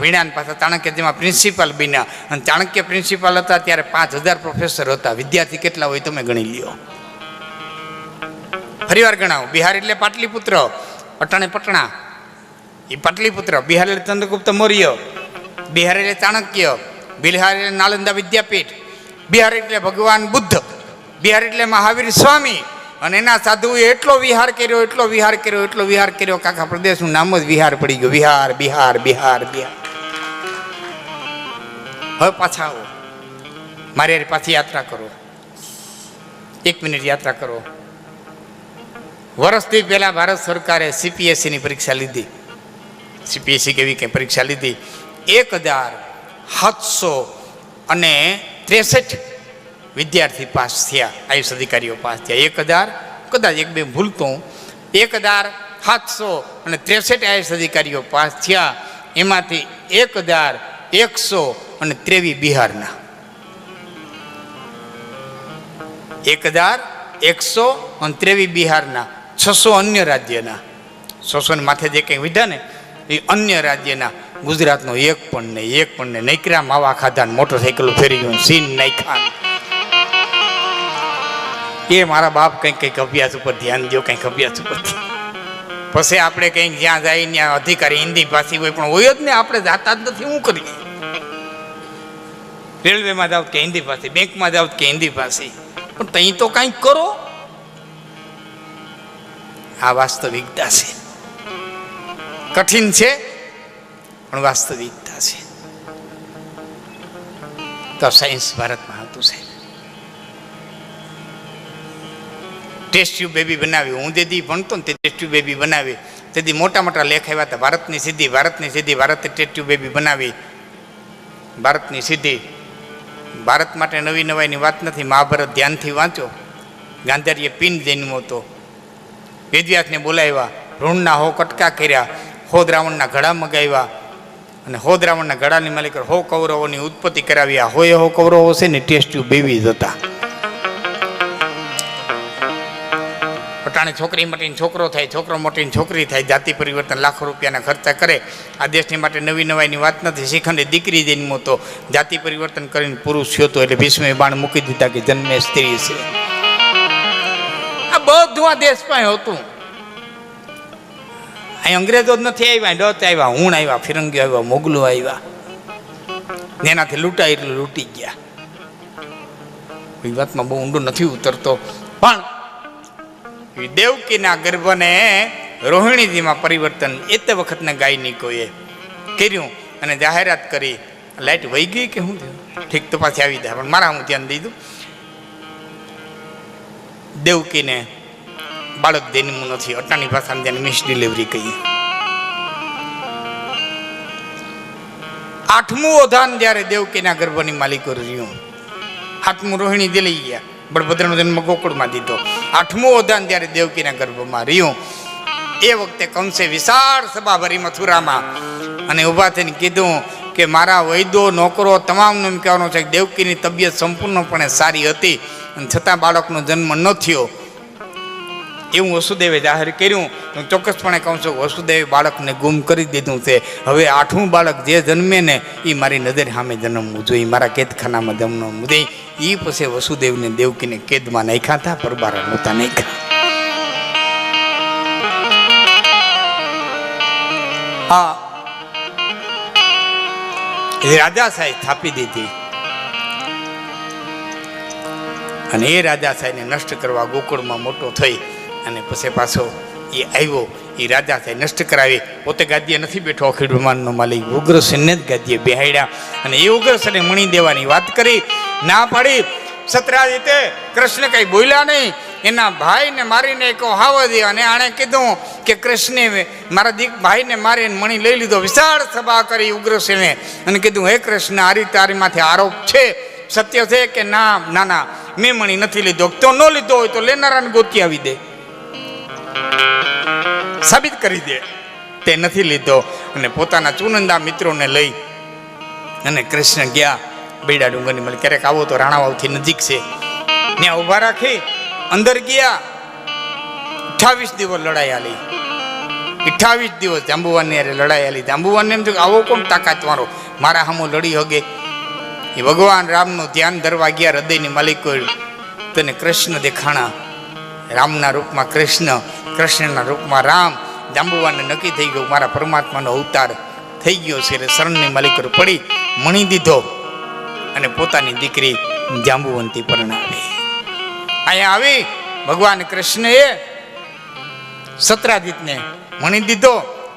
ભીણ્યા ને પાછા ચાણક્ય જેમાં પ્રિન્સિપાલ બન્યા. અને ચાણક્ય પ્રિન્સિપાલ હતા ત્યારે પાંચ હજાર પ્રોફેસર હતા. વિદ્યાર્થી કેટલા હોય તમે ગણી લ્યો. ફરીવાર ગણાવો. બિહાર એટલે પાટલીપુત્ર. પટાણે પટણા. એ પાટલીપુત્ર. બિહાર એટલે ચંદ્રગુપ્ત મૌર્ય. બિહાર એટલે ચાણક્ય. બિહાર એટલે નાલંદા વિદ્યાપીઠ. બિહાર એટલે ભગવાન બુદ્ધ. બિહાર એટલે મહાવીર સ્વામી. અને એના સાધુએ એટલો વિહાર કર્યો, એટલો વિહાર કર્યો, એટલો વિહાર કર્યો કાકા પ્રદેશનું નામ જ વિહાર પડી ગયું. વિહાર, બિહાર બિહાર બિહાર. હવે પાછા આવો. મારે પાછી યાત્રા કરો. એક મિનિટ યાત્રા કરો. વર્ષથી પહેલા ભારત સરકારે સીપીએસસીની પરીક્ષા લીધી. સીપીએસસી કેવી કંઈ પરીક્ષા લીધી? એક હજાર સાતસો અને ત્રેસઠ વિદ્યાર્થી પાસ થયા. આયુષ અધિકારીઓ પાસ થયા. એક હજાર, કદાચ એક બે ભૂલતો હું. એક હજાર સાતસો અને ત્રેસઠ આયુષ અધિકારીઓ પાસ થયા. એમાંથી એક હજાર એકસો અને ત્રેવીસ બિહારના. એક હજાર એકસો અને ત્રેવીસ બિહારના, છસો અન્ય રાજ્યના. છસો ને માથે જે કંઈ વિધા ને, એ અન્ય રાજ્યના. ગુજરાતનો એક પણ નહીં, એક પણ નહીં. નૈકરા માવા ખાધા મોટરસાઇકલ ફેરી ગયું, સીન નાખ્યા. એ મારા બાપ કંઈક કંઈક અભ્યાસ ઉપર ધ્યાન દો કંઈક અભ્યાસ ઉપર પછી આપણે કંઈક જ્યાં જાય ત્યાં અધિકારી હિન્દી ભાષી હોય પણ હોય જ ને, આપણે જાતા જ નથી શું કરીએ રેલવેમાં જાઓ કે હિન્દી ભાષી, બેંકમાં જાઓ કે હિન્દી ભાષી. પણ તઈ તો કંઈક કરો? આ વાસ્તવિકતા છે. કઠિન છે, પણ વાસ્તવિકતા છે. તો સાયન્સ ભારતમાં આવતું છે. ટેસ્ટ ટ્યુબ બેબી બનાવી. હું દેદી ભણતો ને તે ટેસ્ટ ટ્યુબ બેબી બનાવી. તેથી મોટા મોટા લેખ આવ્યા હતા. ભારતની સિદ્ધિ ભારતની સિદ્ધિ ભારતે ટેસ્ટ ટ્યુબ બેબી બનાવી. ભારતની સિદ્ધિ. ભારત માટે નવી નવાઈની વાત નથી. મહાભારત ધ્યાનથી વાંચો. ગાંધારીએ પિન જન્મો હતો. વેદવ્યાસને બોલાવ્યા. ઋણના હો કટકા કર્યા. હો દ્રાવણના ઘડા મગાવ્યા. અને હો દ્રાવણના ઘડાની માલિક હો કૌરવોની ઉત્પત્તિ કરાવ્યા હોય હો કૌરવો છે ને ટેસ્ટ બેવી જ હતા. પટાણે છોકરી માટેની છોકરો થાય, છોકરો મોટીને છોકરી થાય, જાતિ પરિવર્તન લાખો રૂપિયાના ખર્ચા કરે. આ દેશની માટે નવી નવાઈની વાત નથી. શિખંડે દીકરી જન્મો તો જાતિ પરિવર્તન કરીને પુરુષ થયો તો એટલે ભીષ્મે બાણ મૂકી દીધા કે જન્મે સ્ત્રી છે. આ બધું આ દેશ પાસે હતું. અહીં અંગ્રેજો જ નથી આવ્યા ડચ આવ્યા ઊણ આવ્યા, ફિરંગીઓ આવ્યા, મોગલો આવ્યા. એનાથી લૂંટાય એટલે લૂંટી ગયા. વાતમાં બહુ ઊંડો નથી ઉતરતો. પણ દેવકીના ગર્ભને રોહિણીજીમાં પરિવર્તન એ તે વખતને ગાયનિકોએ કર્યું અને જાહેરાત કરી, લાઈટ વહી ગઈ કે શું થયું? ઠીક તો પાછી આવી જાય, પણ મારા હું ધ્યાન દીધું દેવકીને બાળક જન્મવું નથી, અટાણી ભાષામાં જેને મિસ ડિલિવરી કહીએ. આઠમું ઓધાન જ્યારે દેવકીના ગર્ભની માલિકો રહ્યું આઠમું રોહિણી દિલી ગયા. બળભદ્રનો જન્મ ગોકુળમાં દીધો. આઠમું ઉદાન ત્યારે દેવકીના ગર્ભમાં રહ્યું, એ વખતે કંસે વિશાળ સભા ભરી મથુરામાં. અને ઊભા થઈને કીધું કે મારા વૈદો નોકરો તમામનું એમ કહેવાનું છે કે દેવકીની તબિયત સંપૂર્ણપણે સારી હતી અને છતાં બાળકનો જન્મ ન થયો. એવું વસુદેવે જાહેર કર્યું. હું ચોક્કસપણે કહું છું, વસુદેવે બાળકને ગુમ કરી દીધું છે. હવે આઠમું બાળક જે જન્મે ને એ મારી નજર સામે જન્મવું જોઈએ. મારા કેદખાનામાં જન્મવું જોઈએ. એ પછી વસુદેવને દેવકીને કેદમાં નાખ્યા હતા, પરબારા નહોતા નાખ્યા. એ રાજા સાહેબ સ્થાપી દીધી. અને એ રાજા સાહેબને નષ્ટ કરવા ગોકુળમાં મોટો થઈ. અને પછી પાછો એ આવ્યો, એ રાજા થાય નષ્ટ કરાવી. પોતે ગાદીએ નથી બેઠો, અખિલ બ્રહ્માંડનો માલિક. ઉગ્રસેનને જ ગાદીએ બેહાડ્યા અને એ ઉગ્રસેને મણી દેવાની વાત કરી. ના પાડી. સતરાજીતે કૃષ્ણ કઈ બોલ્યા નહીં. એના ભાઈને મારીને એક હાવા દે અને આણે કીધું કે કૃષ્ણે મારા દીક ભાઈને મારીને મણી લઈ લીધો. વિશાળ સભા કરી ઉગ્રસેને અને કીધું, હે કૃષ્ણ આ રીતે તારીમાંથી આરોપ છે. સત્ય છે કે ના? ના ના. મેં મણી નથી લીધો. તો ન લીધો હોય તો લેનારાને ગોતી આવી દે. સાબિત કરી દે. તે નથી લીધો. અને પોતાના ચુનંદા મિત્રોને લઈ અને કૃષ્ણ ગયા. બેડા ડુંગરની મળી. ક્યારેક આવો તો રાણાવાવથી નજીક છે. ત્યાં ઊભા રાખી અંદર ગયા. અઠ્ઠાવીસ દિવસ લડાઈ આલી. અઠ્ઠાવીસ દિવસ જાંબુવાનની અરે લડાઈ આલી. જાંબુવાનને એમ થયું આવો કોણ તાકાત મારો મારા હામો લડી હગે. એ ભગવાન રામનું ધ્યાન ધરવા ગયા. હૃદયની માલિકો તને કૃષ્ણ દેખાણા. રામના રૂપમાં કૃષ્ણ કૃષ્ણના રૂપમાં રામ જાંબુવાને નક્કી થઈ ગયું. મારા પરમાત્માનો અવતાર થઈ ગયો છે એટલે શરણની માલિક પડી, મણી દીધો અને પોતાની દીકરી જાંબુવંતી પરણાવી અહીંયા આવી ભગવાન કૃષ્ણએ સત્રાજીતને મણી દીધો,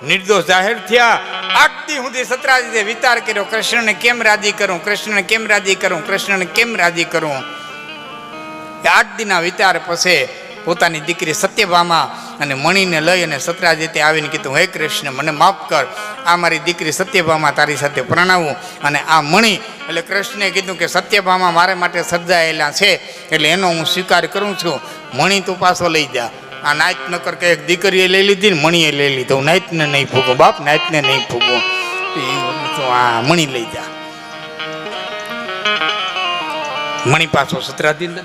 નિર્દોષ જાહેર થયા. આગથી સુધી સત્રાજીતે વિચાર કર્યો, કૃષ્ણને કેમ રાજી કરું, કૃષ્ણને કેમ રાજી કરું, કૃષ્ણને કેમ રાજી કરું? આઠ દિના વિચાર પછી પોતાની દીકરી સત્યભામા અને મણીને લઈ અને સત્રાજીતે આવીને કીધું, હે કૃષ્ણ, મને માફ કર. આ મારી દીકરી સત્યભામા તારી સાથે પ્રણાવું. અને આ મણી એટલે કૃષ્ણે કીધું કે, સત્યભામા મારે માટે સર્જાયેલા છે, એટલે એનો હું સ્વીકાર કરું છું. મણી તું પાછો લઈ જા. આ નાયત નકર કે એક દીકરીએ લઈ લીધી ને મણીએ લઈ લીધો. નાયતને નહીં ફૂગો બાપ નાયતને નહીં ફૂગો આ મણી લઈ જા. મણી પાછો સત્રાધીન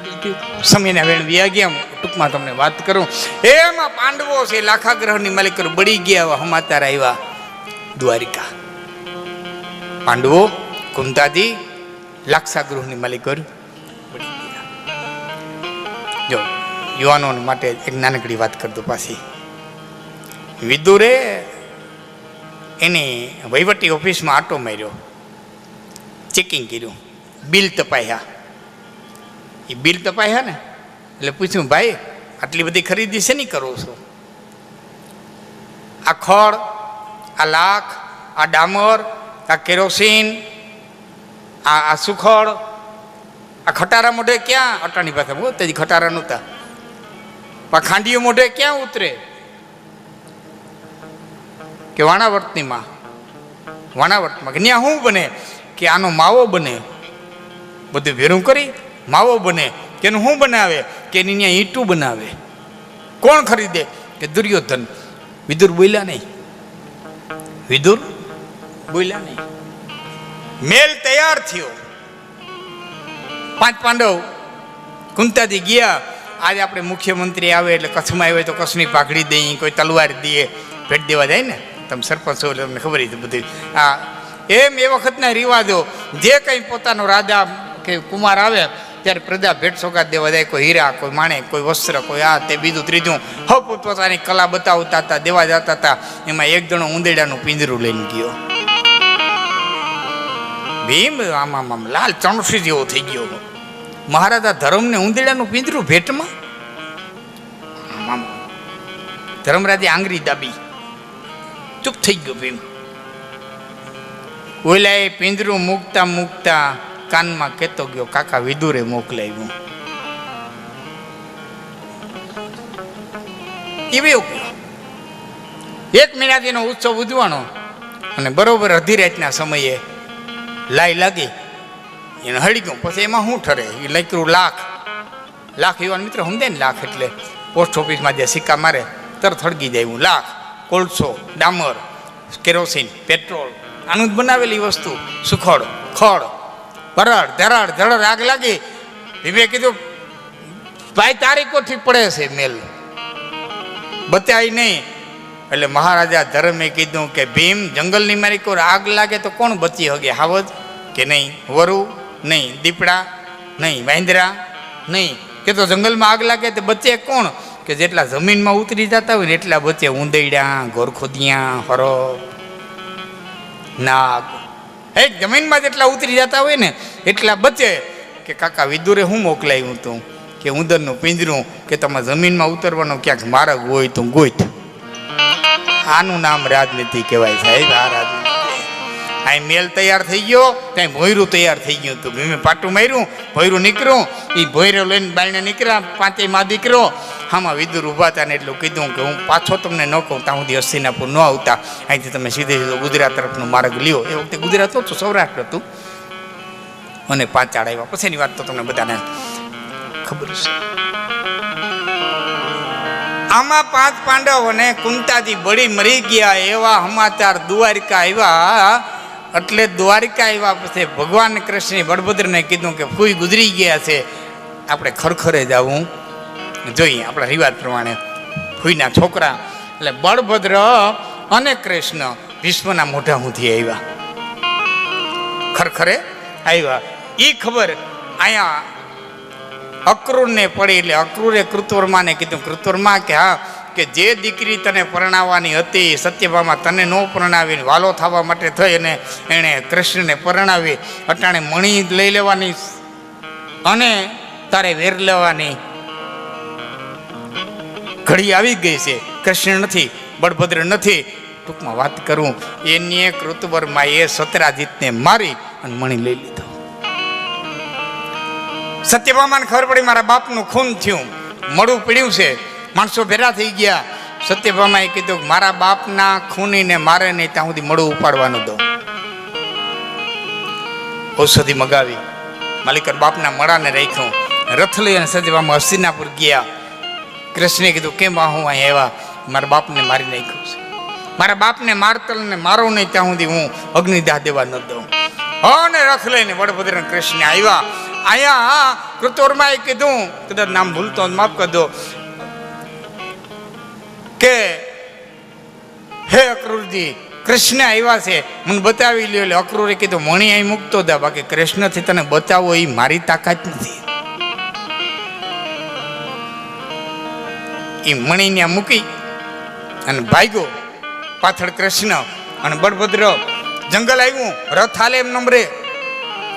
સમયના વેણ વ્યા ગયા. ટૂંકમાં તમને વાત કરું. એમાં પાંડવો છે, લાખા ગ્રહની માલિક બળી ગયા હમાતાર આવ્યા દ્વારિકા. પાંડવો, કુંતાજી લાક્ષા ગૃહની માલિક જો યુવાનો માટે એક નાનકડી વાત કરતો પાછી. વિદુરે એની વહીવટી ઓફિસમાં આટો માર્યો. ચેકિંગ કર્યું. બિલ તપાયા. એ બિલ તપાયા ને. એટલે પૂછ્યું, ભાઈ, આટલી બધી ખરીદી છે નહીં કરો છો? આ ખડ, આ લાખ, આ ડામર, આ કેરોસીન, આ આ સુખડ, આ ખટારા મોઢે ક્યાં અટાણી પાસે? બહુ તે ખટારા નહોતા. પણ ખાંડીઓ મોઢે ક્યાં ઉતરે? કે વાણાવર્તની માં વાણાવર્તમાં કે ત્યાં શું બને? કે આનો માવો બને. બધું ભેરું કરી માવો બને, કે એનું શું બનાવે, કે એની ત્યાં ઈંટું બનાવે. કોણ ખરીદે? કે દુર્યોધન. વિદુર બોલ્યા નહીં. વિદુર બોલ્યા નહીં. મેલ તૈયાર થયો. પાંચ પાંડવ કુંતાથી ગયા. આજે આપણે મુખ્યમંત્રી આવે એટલે કચ્છમાં આવે તો કચ્છની પાઘડી દઈ કોઈ તલવાર દઈએ, ભેટ દેવા જાય ને? તમે સરપંચ હો એટલે તમને ખબર હતી બધી. આ એમ એ વખતના રિવાજો, જે કંઈ પોતાનો રાજા કે કુમાર આવે ત્યારે પ્રજા ભેટ સોગાદ દેવા જાય, કોઈ હીરા, કોઈ માણે, કોઈ વસ્ત્ર, કોઈ આ તે બીજું, ત્રીજું. હપ પોતપોતાની કલા બતાવતા હતા, દેવા જતા હતા. એમાં એક જણો ઉંદેડાનું પિંજરું લઈને ગયો. ભીમ આમ આમ લાલ ચણસી જેવો થઈ ગયો. મહારાજા ધર્મને ઉંદેડાનું પિંજરું ભેટમાં? ધર્મરાજે આંગળી દાબી. ચૂપ થઈ ગયો ભીમ. ઓલાએ પિંજરું મૂકતા મૂકતા કાનમાં કહેતો ગયો, કાકા, વિદુરે મોકલાવ્યું. એવી એક એનો ઉત્સવ ઉજવાનો અને બરોબર અઢી રાતના સમયે લાઈ લાગી. એને હળી ગયું. પછી એમાં શું ઠરે? એ લખ્યું લાખ. લાખ યુવાન મિત્ર સમજે ને લાખ એટલે? પોસ્ટ ઓફિસમાં જે સિક્કા મારે, તરત હળગી જાય હું લાખ, કોલસો, ડામર, કેરોસીન, પેટ્રોલ. આનું જ બનાવેલી વસ્તુ. સુખડ, ખડ. બરાડ ધરળ ધરડ આગ લાગી. ભીમે કીધું, ભાઈ, તારી કોઠી પડે છે મેલ. બતાય નહીં. એટલે મહારાજા ધર્મે કીધું કે, ભીમ, જંગલની મારી કોઈ આગ લાગે તો કોણ બચી હગે? હાવજ કે નહીં? વરુ? નહીં. દીપડા? નહીં. વાંદરા? નહીં. કે તો જંગલમાં આગ લાગે તો બચે કોણ? કે જેટલા જમીનમાં ઉતરી જતા હોય એટલા બચે ઉંદૈડા ગોરખોદિયા હરો નાગ એ જમીનમાં જેટલા ઉતરી જતા હોય ને, એટલા બચે. કે કાકા, વિદુરે હું મોકલાયું તું કે ઉંદરનું પિંજરું, કે તમે જમીનમાં ઉતરવાનો ક્યાંક માર્ગ હોય તો ગોઈત આનું નામ રાજનીતિ કહેવાય સાહેબ, આ રાજનીતિ. અહીં મેલ તૈયાર થઈ ગયો ત્યાં ભોયરું તૈયાર થઈ ગયું હતું. મેં પાટું માર્યું, ભોયરું નીકળ્યું. એ ભોયરો લઈને બાળને નીકળ્યા પાંચેયમાં દીકરો. આમાં વિદુર ઊભા હતા ને એટલું કીધું કે હું પાછો તમને ન કહું, ત્યાં સુધી હસ્તિનાપુર ન આવતા. અહીંથી તમે સીધે સીધો ગુજરાત તરફનો માર્ગ લ્યો. એ વખતે ગુજરાત હતું સૌરાષ્ટ્ર હતું. અને પાંચ આડ આવ્યા. પછીની વાત તો તમને બધાને ખબર છે આમાં પાંચ પાંડવોને કુંતાજી બળી મરી ગયા એવા સમાચાર દ્વારિકા આવ્યા. એટલે દ્વારિકા આવ્યા પછી ભગવાન કૃષ્ણે બળભદ્રને કીધું કે ફૂઈ ગુજરી ગયા છે. આપણે ખરખરે જવું. જોઈએ, આપણા રિવાજ પ્રમાણે ફૂઈના છોકરા, એટલે બળભદ્ર અને કૃષ્ણ વિશ્વના મોઢા હુંથી આવ્યા. ખરખરે આવ્યા. એ ખબર અહીંયા અક્રૂરને પડી, એટલે અક્રૂરે કૃતવર્માને કીધું કૃતવર્મા કે હા કે જે દીકરી તને પરણાવવાની હતી સત્યભામા તને ન પરણાવીને વાલો થવા માટે થઈ અને એણે કૃષ્ણને પરણાવી. અટાણે મણી લઈ લેવાની અને તારે વેર લેવાની ઘડી આવી ગઈ છે. કૃષ્ણ નથી, બળભદ્ર નથી. ટૂંકમાં વાત કરું, એની કૃતવર્માએ સત્રાજીતને મારી અને મણી લઈ લીધો. સત્યભામાને ખબર પડી, મારા બાપનું ખૂન થયું. મળું પીડ્યું છે. માણસો ભેરા થઈ ગયા. સત્યભામાએ કીધું, મારા બાપના ખૂનીને મારે નહીં, ત્યાં સુધી મળું ઉપાડવાનું દો ઔષધિ મગાવી. માલિકર બાપના મળાને રાખ્યું. રથ લઈ અને સત્યભામા હસ્તિનાપુર ગયા. કૃષ્ણે કીધું, કેમ આ હું અહીં આવ્યા? મારા બાપને મારી નાખ્યું છે. મારા બાપને મારતલ ને મારો નહીં, ત્યાં સુધી હું અગ્નિદાહ દેવા ન દઉં. અને રથ લઈને વડભદ્ર કૃષ્ણ આવ્યા. અહીંયા કૃતોરમાં કીધું, કદાચ નામ ભૂલતો માફ કરી દો કે, હે અક્રૂરજી, કૃષ્ણ આવ્યા છે. મને બતાવી લ્યો. એટલે અક્રૂરે કીધું, મણી અહીં મૂકતો દા. બાકી કૃષ્ણથી તને બતાવો એ મારી તાકાત નથી. એ મણીને મૂકી અને ભાગ્યો પાછળ કૃષ્ણ અને બળભદ્ર જંગલ આવ્યું. રથ હાલે એમ નંબરે.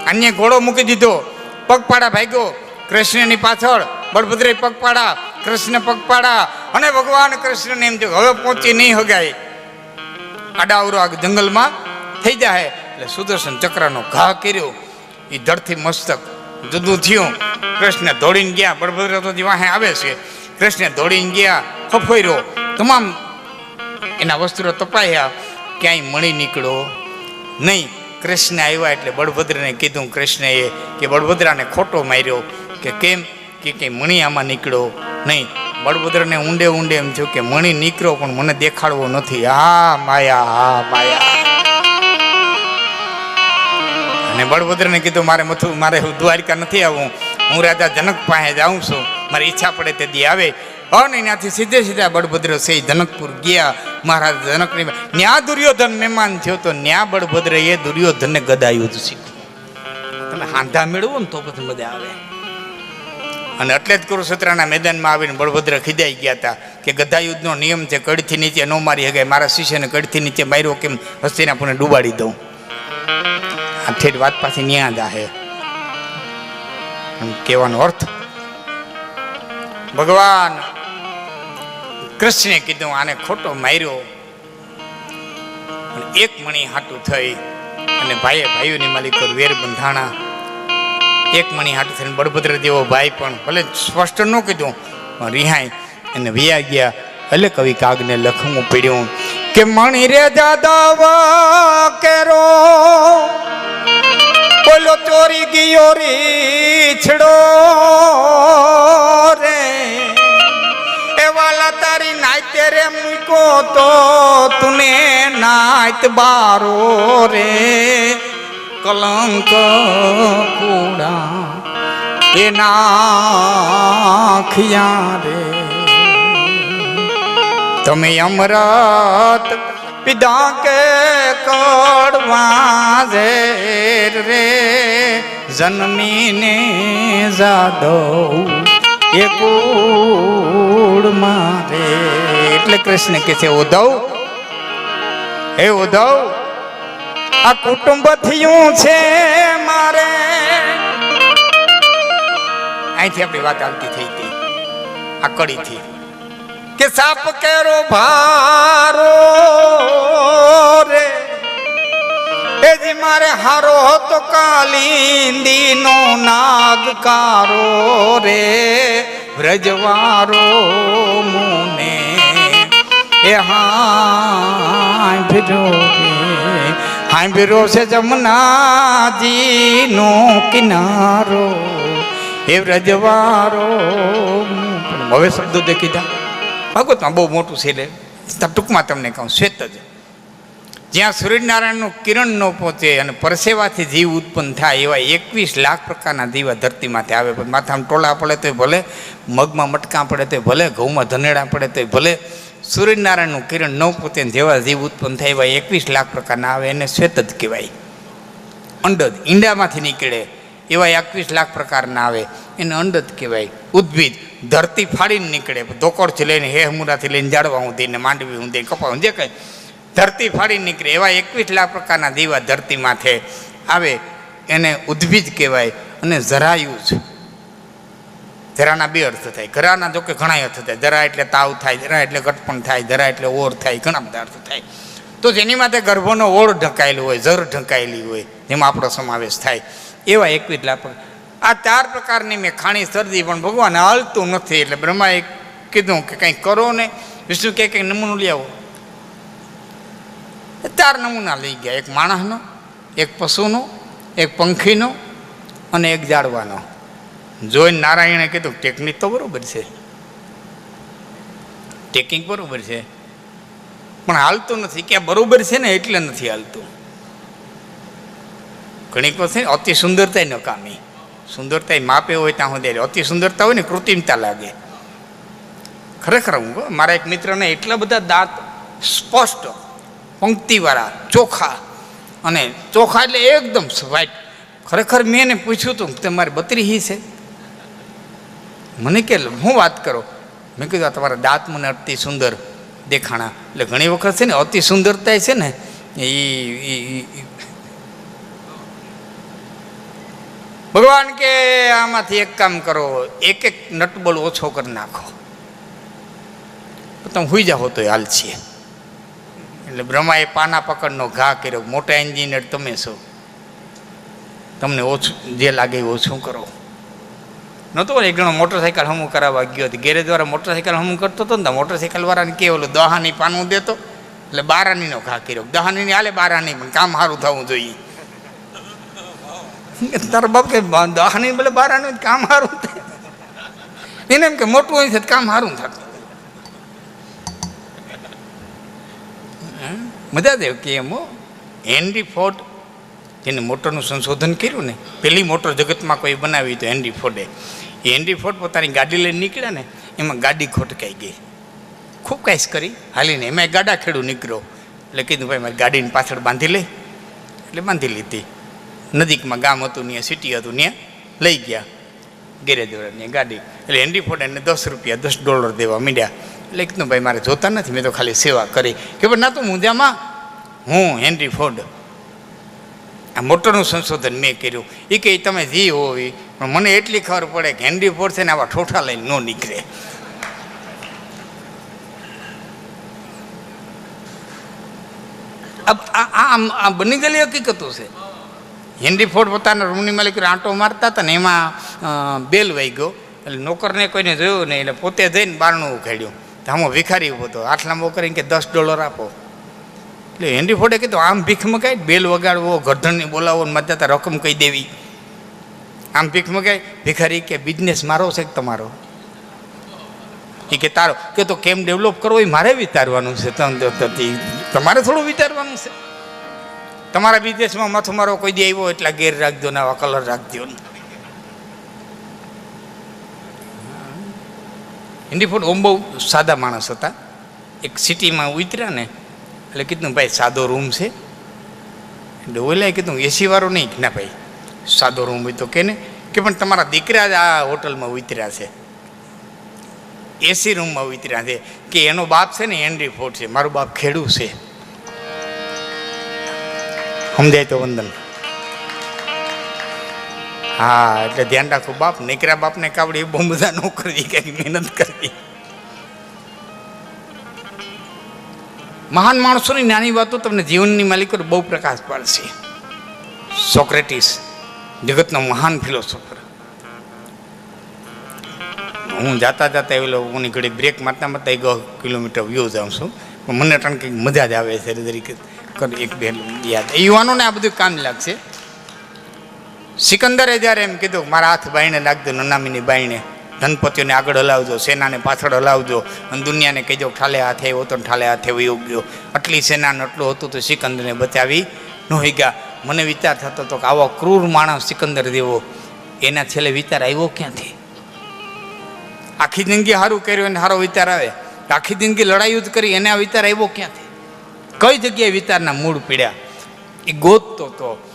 અન્ય ઘોડો મૂકી દીધો. પગપાળા ભાગ્યો. કૃષ્ણની પાછળ બળભદ્રે પગપાળા કૃષ્ણ પગપાળા અને ભગવાન કૃષ્ણને એમ થયું, હવે પહોંચી નહીં હગાય. આડાવરો આ જંગલમાં થઈ જાય. એટલે સુદર્શન ચક્રનો ઘા કર્યો. એ ધરથી મસ્તક જુદું થયું. કૃષ્ણ દોડીને ગયા. બળભદ્ર તો વાહે આવે છે. કૃષ્ણ દોડીને ગયા, ફફોર્યો. તમામ એના વસ્ત્રો તપાયા. ક્યાંય મળી નીકળો નહીં. કૃષ્ણ આવ્યા એટલે બળભદ્રને કીધું, કૃષ્ણએ કે બળભદ્રાને ખોટો માર્યો. કે કેમ? કે કંઈ મણી આમાં નીકળ્યો નહીં, બળભદ્રને ઊંડે ઊંડે એમ થયું કે, મણી નીકળ્યો પણ મને દેખાડવો નથી. આ માયા આ માયા. અને બળભદ્રને કીધું, મારે મથું, મારે હું દ્વારિકા નથી આવું હું રાજા જનક પાસે જાઉં છું. મારી ઈચ્છા પડે તે દી આવે. અને ત્યાંથી સીધે સીધા બળભદ્ર છે, જનકપુર ગયા. મહારાજ જનકની ન્યા દુર્યોધન મહેમાન થયો તો ન્યા બળભદ્ર એ દુર્યોધનને ગદા યુદ્ધ શીખ્યું તમે હાંધા મેળવો ને તો પછી મજા આવે. અને એટલે જ કુરુક્ષેત્રના મેદાનમાં આવીને બળભદ્ર ખીદાઈ ગયા હતા કે ગધાયુદ્ધનો નિયમ છે કડથી નીચે ન મારી હગાય. મારા શિષ્યને કડથી નીચે માર્યો કેમ? હસ્તિનાપુરને ડૂબાડી દઉં. આ ઠેઠ વાત પાછી ન્યા જ આહે. કહેવાનો અર્થ, ભગવાન કૃષ્ણે કીધું, આને ખોટો માર્યો. એક મણી હાટું થઈ અને ભાઈએ ભાઈઓની માલિક વેર બંધાણા એક મણી હાટ થઈને બળભદ્ર જેવો ભાઈ પણ ભલે સ્પષ્ટ ન કીધું, પણ રિહાઈ અને વિયા ગયા. એટલે કવિ કાગને લખવું પડ્યું કે મણી રે દાદા કેરો. બોલો, ચોરી ગયો રીછડો રે. એ વાલા, તારી નાઈતે રે, મૂકો તો તુને નાઈત બારો રે. કલંક કુડા એ નાખિયા રે. તમે અમરત પિતા કે કડવા રે જન્મીને જાદવ એ કુળ મારે. એટલે કૃષ્ણ કે છે, ઉદ્ધવ, હે ઉદ્ધવ આ કુટુંબ થયું છે મારે. અહીંથી આપણી વાત આવતી થઈ હતી. આ કડીથી. કે સાપ કેરો ભારો રે. એ જી મારે હારો હતો કાલિંદી નો નાગકારો રે. વ્રજવારો મુને, એ હા રે હાંભરો છે જમનાજીનો કિનારો. એ રજવારો હવે શબ્દો દે કીધા. ભાગવતમાં બહુ મોટું છે ટૂંકમાં તમને કહું, શ્વેત જ. જ્યાં સૂર્યનારાયણનું કિરણ ન પહોંચે અને પરસેવાથી જીવ ઉત્પન્ન થાય એવા એકવીસ લાખ પ્રકારના દીવા ધરતીમાંથી આવે. માથામાં ટોળા પડે તો ભલે, મગમાં મટકા પડે તો ભલે, ઘઉંમાં ધનેડા પડે તો ભલે સૂર્યનારાયણનું કિરણ નવ પોતે જેવા જીવ ઉત્પન્ન થાય એવા એકવીસ લાખ પ્રકારના આવે એને શ્વેત જ કહેવાય. અંડદ ઈંડામાંથી નીકળે એવા એકવીસ લાખ પ્રકારના આવે એને અંડદ કહેવાય. ઉદ્ભિદ ધરતી ફાડીને નીકળે, ધોકોડથી લઈને હેહમુરાથી લઈને જાડવા ઊંધી ને માંડવી ઊંધી કપા જે કંઈ. ધરતી ફાડીને નીકળે એવા એકવીસ લાખ પ્રકારના દીવા ધરતી માથે આવે એને ઉદ્ભિદ કહેવાય અને જરાયું જ. જરાના બે અર્થ થાય. ઘરાના જો કે ઘણા અર્થ થાય. જરા એટલે તાવ થાય જરા એટલે ઘટપણ થાય જરા એટલે ઓર થાય, ઘણા બધા અર્થ થાય. તો જેની માટે ગર્ભનો ઓળ ઢંકાયેલો હોય જર ઢંકાયેલી હોય, જેમાં આપણો સમાવેશ થાય. એવા એકવીસ લાભ. આ ચાર પ્રકારની મેં ખાણી શરદી, પણ ભગવાન હાલતું નથી. એટલે બ્રહ્માએ કીધું કે કંઈક કરો ને. વિષ્ણુ કે કંઈક નમૂનો લઈ આવો. ચાર નમૂના લઈ ગયા. એક માણસનો, એક પશુનો, એક પંખીનો અને એક જાડવાનો જોઈને નારાયણે કીધું ટેકનિક તો બરોબર છે. ટેકનિક બરાબર છે. પણ હાલતું નથી. કે બરોબર છે ને એટલે નથી હાલતું. ઘણીક વખત અતિ સુંદરતા નકામી સુંદરતા માપે હોય ત્યાં સુધી અતિ સુંદરતા હોય ને, કૃત્રિમતા લાગે. ખરેખર હું મારા એક મિત્રને એટલા બધા દાંત સ્પષ્ટ, પંક્તિવાળા, ચોખા અને ચોખા એટલે એકદમ વ્હાઈટ ખરેખર મેં એને પૂછ્યું હતું કે તમારી બત્રી હી છે? મને કે હું વાત કરો. મેં કીધું તમારા દાંત મને અતિ સુંદર દેખાણા. એટલે ઘણી વખત છે ને, અતિ સુંદરતા છે ને એ ભગવાન કે, આમાંથી એક કામ કરો, એક એક નટબોલ ઓછો કરી નાખો. તમે હુઈ જાઓ તો હાલ છીએ. એટલે બ્રહ્માએ પાના પકડનો ઘા કર્યો. મોટા એન્જિનિયર તમે છો. તમને ઓછું, જે લાગે એ ઓછું કરો. નહોતો એક જણો મોટરસાઇકલ હમું કરાવવા ગયો હતો. ઘેરે દ્વારા મોટરસાઇકલ હમું કરતો હતો ને તો મોટરસાઇકલ વાળાને કે ઓલું દહાની પાનું દેતો, એટલે બારાનીનો ઘા કર્યો. દહાની હાલે બારાની, પણ કામ સારું થવું જોઈએ. તારો બાપ કે દહાની ભલે બારાનું કામ સારું થાય. એને એમ કે મોટું હોય છે કામ સારું થતું? મજા દેવ કે એમ. હેનરી ફોર્ડ જેને મોટરનું સંશોધન કર્યું ને, પહેલી મોટર જગતમાં કોઈ બનાવી તો હેનરી ફોર્ડે એ હેનરી ફોર્ડ પોતાની ગાડી લઈને નીકળ્યા ને, એમાં ગાડી ખોટકાઈ ગઈ. ખૂબ કાંઈશ કરી. હાલીને એમાં ગાડા ખેડું નીકળ્યો. એટલે કીધું, ભાઈ, મારી ગાડીની પાછળ બાંધી લઈ એટલે બાંધી લીધી. નજીકમાં ગામ હતું, ત્યાં સિટી હતું, ત્યાં લઈ ગયા. ગેરેજ વાળાની ગાડી. એટલે હેનરી ફોર્ડ એને દસ રૂપિયા દસ ડોલર દેવા માંડ્યા. એટલે કીધું, ભાઈ, મારે જોતા નથી, મેં તો ખાલી સેવા કરી. કે ભાઈ, ના તો મુંજામાં હું હેનરી ફોર્ડ આ મોટરનું સંશોધન મેં કર્યું. એ કે તમે જે હોવી પણ મને એટલી ખબર પડે કે હેનરી ફોર્ડ છે ને આવા ઠોઠા લઈને ન નીકળે. આ આ- બની ગયેલી હકીકતો છે. હેનરી ફોર્ડ પોતાના રૂમની માલિક આંટો મારતા હતા ને એમાં બેલ વહી ગયો. એટલે નોકરને કોઈને જોયું નહીં, એટલે પોતે જઈને બારણું ઉખાડ્યું આમાં ભિખારી ઊભો હતો. આટલા મોકરીને કે દસ ડોલર આપો. એટલે હેનરી ફોર્ડે કીધું, આમ ભીખ મકાય બેલ વગાડવો ગરધણને બોલાવો મજા રકમ કહી દેવી. આમ ભીખ મગાય, ભિખારી કે બિઝનેસ મારો છે કે તમારો? એ કે, તારો. કે તો કેમ ડેવલપ કરવો એ મારે વિચારવાનું છે. તમારે થોડું વિચારવાનું છે. તમારા બિઝનેસમાં માથું મારો કોઈ દે આવ્યો એટલા ગેર રાખજો ને આવા કલર રાખજો ને. હિન્દી ફૂડ ઓમ બહુ સાદા માણસ હતા. એક સિટીમાં ઉતર્યા ને, એટલે કીધું, ભાઈ, સાદો રૂમ છે. એટલે ઓલાએ કીધું એસી વાળો નહીં. ના, ભાઈ સાદો રૂમ હોય તો કે ને કે પણ તમારા દીકરા જ આ હોટલમાં ઉતર્યા છે. એસી રૂમમાં ઉતર્યા છે. કે એનો બાપ છે ને હેનરી ફોર્ડ છે. મારું બાપ ખેડૂ છે. સમજાય તો વંદન? હા, એટલે ધ્યાન રાખવું બાપ નીકળ્યા બાપને કાવડી બહુ બધા ન કરવી મહેનત કરવી. મહાન માણસોની નાની વાતો તમને જીવનની માલિકો બહુ પ્રકાશ પાડશે. સોક્રેટિસ જગતનો મહાન ફિલોસોફર હું જાતા જાતા એવેલો હું ઘડી બ્રેક મારતા મારતા એક કિલોમીટર વ્યૂ જાઉં છું. પણ મને પણ કંઈક મજા જ આવે છે તરીકે એક બે યાદ. યુવાનોને આ બધું કામ લાગશે. સિકંદરે જ્યારે એમ કીધું, મારા હાથ બાઈને લાગતો નનામીની બાઈને ધનપતિઓને આગળ હલાવજો, સેનાને પાછળ હલાવજો. અને દુનિયાને કહેજો, ઠાલે હાથે આવ્યો તો ઠાલે હાથે વયો ગયો. આટલી સેનાને આટલું હતું તો સિકંદરને બચાવી ન ગયા. મને વિચાર થતો હતો કે આવો ક્રૂર માણસ સિકંદર દેવો, એના છેલ્લે વિચાર આવ્યો ક્યાંથી? આખી જિંદગી સારું કર્યું અને સારો વિચાર આવે. આખી જિંદગી લડાઈ જ કરી, એને આ વિચાર આવ્યો ક્યાંથી? કઈ જગ્યાએ વિચારના મૂળ પીડ્યા? એ ગોતતો તો.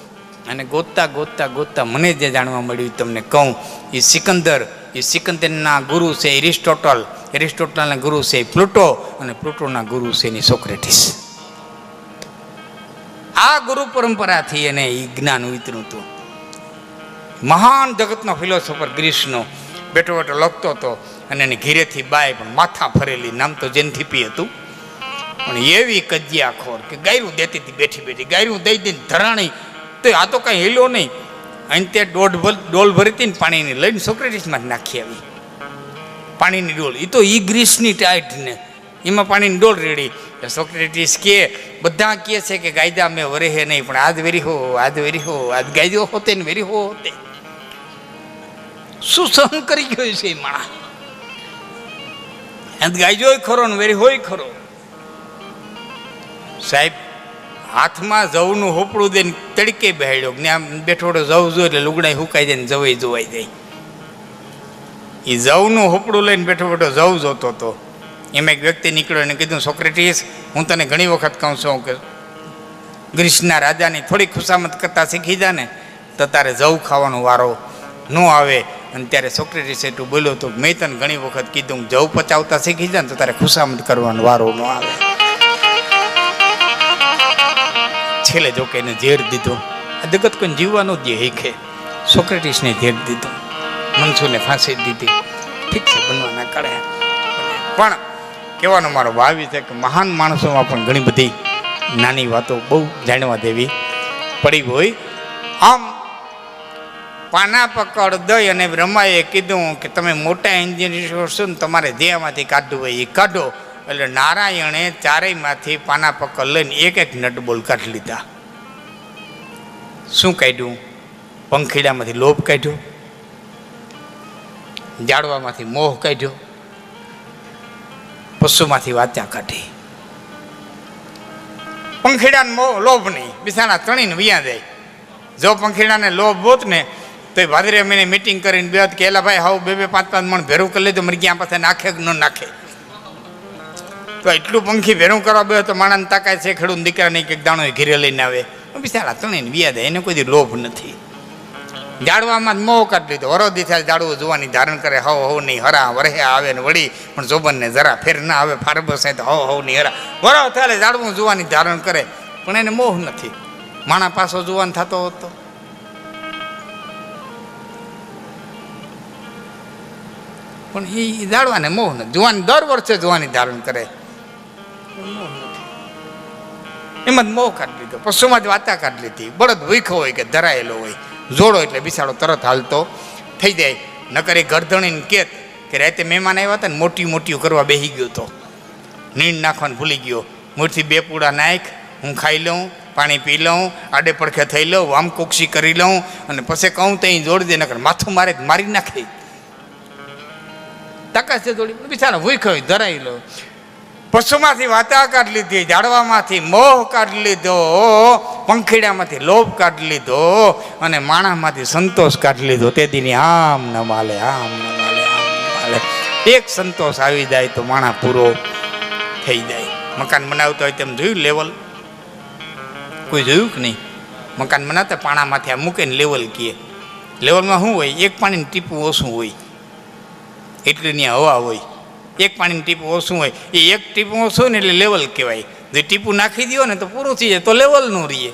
અને ગોતતા ગોતતા ગોતતા મને જે જાણવા મળ્યું તમને કહું, એ સિકંદર, એ સિકંદરના ગુરુ છે એરિસ્ટોટલ. એરિસ્ટોટલના ગુરુ છે પ્લુટો અને પ્લુટોના ગુરુ છે એની સોક્રેટિસ. આ ગુરુ પરંપરાથી એને એ જ્ઞાન વિતર્યું હતું. મહાન જગતનો ફિલોસોફર ગ્રીસનો બેઠો બેઠો લખતો હતો અને એની ઘીરેથી બાય પણ માથા ફરેલી, નામ તો જેનથીપી હતું. પણ એવી કજિયાખોર કે ગાયરું દેતી હતી બેઠી બેઠી, ગાયરું દઈ દઈને ધરાણી, તો આ તો કાંઈ હેલો નહીં. અહીં તે દોઢ ડોલ ભરી હતી ને પાણીની લઈને સોક્રેટિસમાં નાખી આવી. પાણીની ડોલ. એ તો ઈ ગ્રીસની ટાઈટ ને એમાં પાણીની ડોલ રેડી. સોક્રેટિસ કે, બધા કહે છે કે ગાયદા મેં વરેહે નહીં, પણ આજ વેરી હો, આજ વેરી હો, આજ ગાયદો હોતે ને વેરી હો હોતે. શું સહન કરી ગયો છે એ માણા આજ ગાયજો ખરો ને વેરી હોય ખરો. સાહેબ, હાથમાં જવનું હોપડું દઈને તડકે બેહાડ્યો, ને આમ બેઠોડો જવ જો એટલે લુગડાઈ હુકાઈ જાય ને જવાઈ જોવાઈ જાય. એ જવનું હોપડું લઈને બેઠો બેઠો જવ જોતો હતો એમાં એક વ્યક્તિ નીકળ્યો એને કીધું, સોક્રેટીસ, હું તને ઘણી વખત કહું છું કે ગ્રીસના રાજાની થોડી ખુશામત કરતા શીખી જા ને, તો તારે જવું ખાવાનો વારો ન આવે. અને ત્યારે સોક્રેટિસ એટલું બોલ્યો તો મેં તને ઘણી વખત કીધું જવું પચાવતા શીખી જા ને, તો તારે ખુશામત કરવાનો વારો ન આવે. છેલ્લે જો કે એને ઝેર દીધો. આ જગત કોઈને જીવવાનો જ હેખે સોક્રેટીસને ઝેર દીધો. મનસુને ફાંસી દીધી. ઠીક છે, બનવાના કાઢ્યા પણ કહેવાનો મારો ભાવિ છે કે મહાન માણસોમાં પણ ઘણી બધી નાની વાતો બહુ જાણવા દેવી પડી હોય. આમ પાના પકડ દઈ અને બ્રહ્માએ કીધું કે તમે મોટા એન્જિનિયર છો ને તમારે દેહમાંથી કાઢવું હોય એ કાઢો. એટલે નારાયણે ચારેયમાંથી પાના પકડ લઈને એક એક નટબોલ કાઢી લીધા. શું કાઢ્યું? પંખીડામાંથી લોભ કાઢ્યો? જાડવામાંથી મોહ કાઢ્યો? પશુમાંથી વાત્યા કાઢી. પંખીડાને લોભ નહીં. બિસાના તણીને વિયા જાય. જો પંખીડાને લોભ હોત ને તો એ ભાદરે મહિને મિટિંગ કરીને બે કે, એલા ભાઈ, હાવ બે બે પાંચ પાંચ મણ ભેરું કરી લેજો મરી ગયા પાસે નાખે ન નાખે? તો એટલું પંખી ભેરું કરવા બે તો માણસને તાકાય છે ખેડૂત દીકરાને એક દાણો ઘીરે લઈને આવે. બિચારા તણીને વિયા જાય. એને કોઈ લોભ નથી. જાડવામાં જ મોહ કાઢી લીધો. વરોધી થાય જાડવું જોવાની ધારણ કરે, હવ હવ નહીં હરા વરહે આવે ને વળી, પણ જોબનને જરા ફેર ના આવે ફારબસ તો હવ હવ નહીં હરા. વરો થાય જાડવું જોવાની ધારણ કરે, પણ એને મોહ નથી. માણા પાસો જોવાન થતો હતો. પણ એ જાડવાને મોહ નથી જુવાન દર વર્ષે જોવાની ધારણ કરે. એમાં જ મોહ કાઢી લીધો. પશુમાં જ વાતા કાઢી લીધી? બળદ ભૂખો હોય કે ધરાયેલો હોય? જોડો એટલે બિસાડો તરત હાલતો થઈ જાય. નકર એ ગરધણીને કેત કે રાતે મહેમાન આવ્યા હતા ને મોટી મોટી કરવા બેસી ગયો તો. નીંદ નાખવાનું ભૂલી ગયો. મૂળથી બે પૂડા નાખ, હું ખાઈ લઉં, પાણી પી લઉં, આડે પડખે થઈ લઉં વામ કોક્ષી કરી લઉં અને પછી કહું તો અહીં જોડી દે, નકર માથું મારે મારી નાખે. તાકાત છે જોડી. બિચારા ભૂખ હોય, ધરાઈ લો. પશુમાંથી વાતા કાઢી લીધી, ઝાડવામાંથી મોહ કાઢી લીધો, પંખીડામાંથી લોભ કાઢી લીધો અને માણામાંથી સંતોષ કાઢી લીધો. તે દીની આમ ન માલે, આમ ન માલે, આમ માલે. એક સંતોષ આવી જાય તો માણા પૂરો થઈ જાય. મકાન બનાવતો હોય તેમ જોયું લેવલ કોઈ જોયું કે નહીં? મકાન બનાવતા પાણામાંથી આ મૂકે ને લેવલ કીએ લેવલમાં શું હોય? એક પાણીનું ટીપું ઓછું હોય. એટલી ત્યાં હવા હોય. એક પાણીનું ટીપું ઓછું હોય. એ એક ટીપું ઓછું હોય ને એટલે લેવલ કહેવાય. જો ટીપું નાખી દો ને તો પૂરું થઈ જાય, તો લેવલનું રહીએ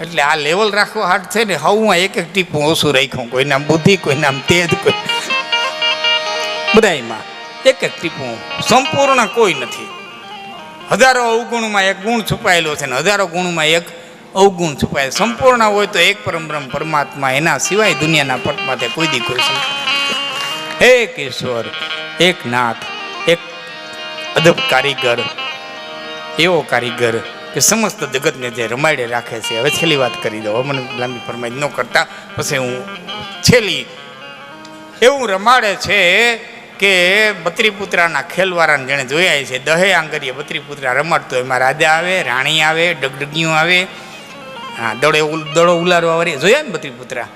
એટલે આ લેવલ રાખવા હાર્ડ છે ને, હવું એક એક ટીપું ઓછું રાખ્યું. કોઈ નામ બુદ્ધિ કોઈ નામ તેજ, કોઈ બધાયમાં એક એક ટીપું સંપૂર્ણ કોઈ નથી. હજારો અવગુણમાં એક ગુણ છુપાયેલો છે ને, હજારો ગુણમાં એક અવગુણ છુપાયેલ. સંપૂર્ણ હોય તો એક પરમબ્રહ્મ પરમાત્મા એના સિવાય દુનિયાના પટમાં તે કોઈ દી કોઈ એક ઈશ્વર એક નાથ, એક અદબ કારીગર, એવો કારીગર કે સમસ્ત જગતને જે રમાડે રાખે છે. હવે છેલ્લી વાત કરી દો મને લાંબી ફરમાઈ ન કરતા. પછી હું છેલ્લી એવું રમાડે છે કે બત્રીપુત્રાના ખેલવાળાને જેણે જોયા છે, દહે આંગરીએ બત્રીપુત્રા રમાડતો એમાં રાજા આવે, રાણી આવે, ડગડગીઓ આવે. હા, દડો દડો ઉલારવા વાળી જોયા ને બત્રીપુત્રા?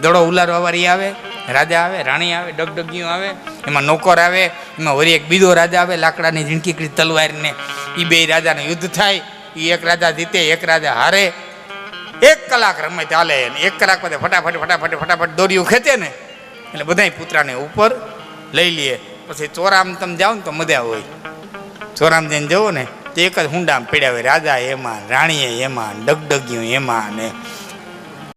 દડો ઉલારવા વાળી આવે, રાજા આવે, રાણી આવે, ડગડગીઓ આવે, એમાં નોકર આવે, એમાં વરી એક બીજો રાજા આવે, લાકડાની ઝીણકી તલવારને. એ બે રાજાનું યુદ્ધ થાય એ એક રાજા જીતે, એક રાજા હારે. એક કલાક રમે ચાલે એક કલાક પછી ફટાફટ ફટાફટ ફટાફટ દોરીયું ખેંચે ને, એટલે બધાય પુતરાને ઉપર લઈ લઈએ પછી ચોરામ તમે જાઓ ને તો મજા હોય. ચોરામ જઈને જવો ને, તો એક જ હુંડામાં હોય, રાજા એમાં, રાણીએ એમાં ડગડગ્યું એમાં ને.